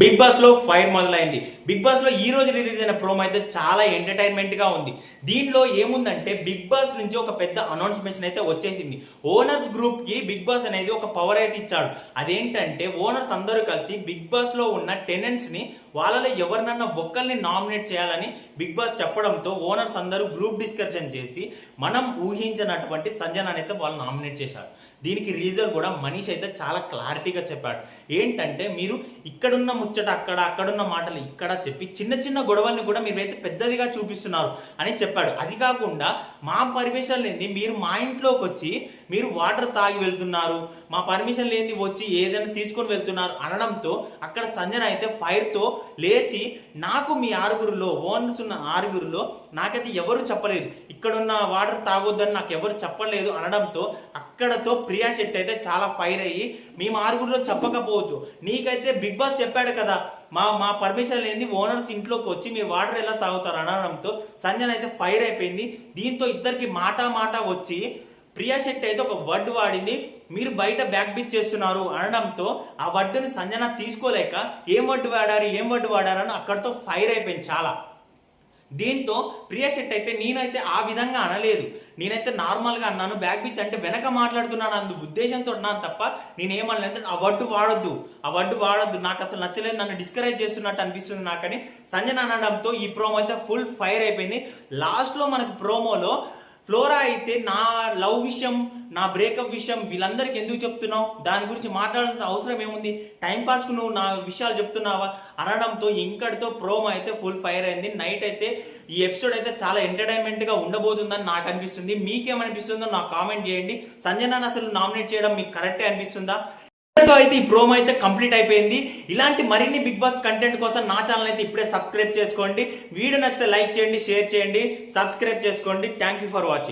Big బాస్లో fire మొదలైంది. Big బాస్లో ఈ రోజు రిలీజ్ అయిన ప్రోమో అయితే చాలా ఎంటర్టైన్మెంట్గా ఉంది. దీనిలో ఏముందంటే బిగ్ బాస్ నుంచి ఒక పెద్ద అనౌన్స్మెంట్ అయితే వచ్చేసింది. ఓనర్స్ గ్రూప్కి బిగ్ బాస్ అనేది ఒక పవర్ అయితే ఇచ్చాడు. అదేంటంటే ఓనర్స్ అందరూ కలిసి బిగ్ బాస్లో ఉన్న టెనెంట్స్ని వాళ్ళలో ఎవరినన్నా ఒక్కరిని నామినేట్ చేయాలని బిగ్ బాస్ చెప్పడంతో ఓనర్స్ అందరూ గ్రూప్ డిస్కషన్ చేసి మనం ఊహించినటువంటి సంజన అయితే వాళ్ళు నామినేట్ చేశారు. దీనికి రీజన్ కూడా మనీష్ అయితే చాలా క్లారిటీగా చెప్పాడు. ఏంటంటే మీరు ఇక్కడున్న ముచ్చట అక్కడ అక్కడున్న మాటలు ఇక్కడ చెప్పి చిన్న చిన్న గొడవల్ని కూడా మీరైతే పెద్దదిగా చూపిస్తున్నారు అని చెప్పాడు. అది కాకుండా మా పర్మిషన్ లేని మీరు మా ఇంట్లోకి వచ్చి మీరు వాటర్ తాగి వెళ్తున్నారు మా పర్మిషన్ లేని వచ్చి ఏదైనా తీసుకొని వెళ్తున్నారు అనడంతో అక్కడ సంజన అయితే ఫైర్తో లేచి నాకు మీ ఆరుగురులో ఓనర్స్ ఉన్న ఆరుగురులో నాకైతే ఎవరు చెప్పలేదు. ఇక్కడున్న వాటర్ తాగొద్దని నాకు ఎవరు చెప్పలేదు అనడంతో అక్కడతో ప్రియా శెట్టి అయితే చాలా ఫైర్ అయ్యి మేము ఆరుగురిలో చెప్పకపోవచ్చు. నీకైతే బిగ్ బాస్ చెప్పాడు కదా మా మా పర్మిషన్ లేని ఓనర్స్ ఇంట్లోకి వచ్చి మీరు వాటర్ ఎలా తాగుతారు అనడంతో సంజన అయితే ఫైర్ అయిపోయింది. దీంతో ఇద్దరికి మాట మాట వచ్చి ప్రియా శెట్టి అయితే ఒక వర్డ్ వాడింది. మీరు బయట బ్యాక్ బిచ్ చేస్తున్నారు అనడంతో ఆ వర్డ్ని సంజన తీసుకోలేక ఏం వర్డ్ వాడారు ఏం వర్డ్ వాడారని అక్కడితో ఫైర్ అయిపోయింది చాలా. దీంతో ప్రియా శెట్టి అయితే నేనైతే ఆ విధంగా అనలేదు. నేనైతే నార్మల్గా అన్నాను బ్యాక్ బిచ్ అంటే వెనక మాట్లాడుతున్నాను అందు ఉద్దేశంతో ఉన్నాను తప్ప నేనేమనలేదు ఆ వర్డ్ వాడొద్దు ఆ వర్డ్ వాడొద్దు. నాకు అసలు నచ్చలేదు నన్ను డిస్కరేజ్ చేస్తున్నట్టు అనిపిస్తుంది నాకని. సంజన అనడంతో ఈ ప్రోమో అయితే ఫుల్ ఫైర్ అయిపోయింది. లాస్ట్లో మనకు ప్రోమోలో ఫ్లోరా అయితే నా లవ్ విషయం నా బ్రేకప్ విషయం వీళ్ళందరికీ ఎందుకు చెప్తున్నావు? దాని గురించి మాట్లాడాల్సిన అవసరం ఏముంది? టైంపాస్కు నువ్వు నా విషయాలు చెప్తున్నావా? అనడంతో ఇంకటితో ప్రోమో అయితే ఫుల్ ఫైర్ అయింది. నైట్ అయితే ఈ ఎపిసోడ్ అయితే చాలా ఎంటర్టైన్మెంట్గా ఉండబోతుందని నాకు అనిపిస్తుంది. మీకేమనిపిస్తుందో నాకు కామెంట్ చేయండి. సంజనాన్ని అసలు నామినేట్ చేయడం మీకు కరెక్టే అనిపిస్తుందా? అయితే ఈ ప్రోమో అయితే కంప్లీట్ అయిపోయింది. ఇలాంటి మరిన్ని బిగ్ బాస్ కంటెంట్ కోసం నా ఛానల్ అయితే ఇప్పుడే సబ్స్క్రైబ్ చేసుకోండి. వీడియో నచ్చితే లైక్ చేయండి షేర్ చేయండి సబ్స్క్రైబ్ చేసుకోండి. Thank you for watching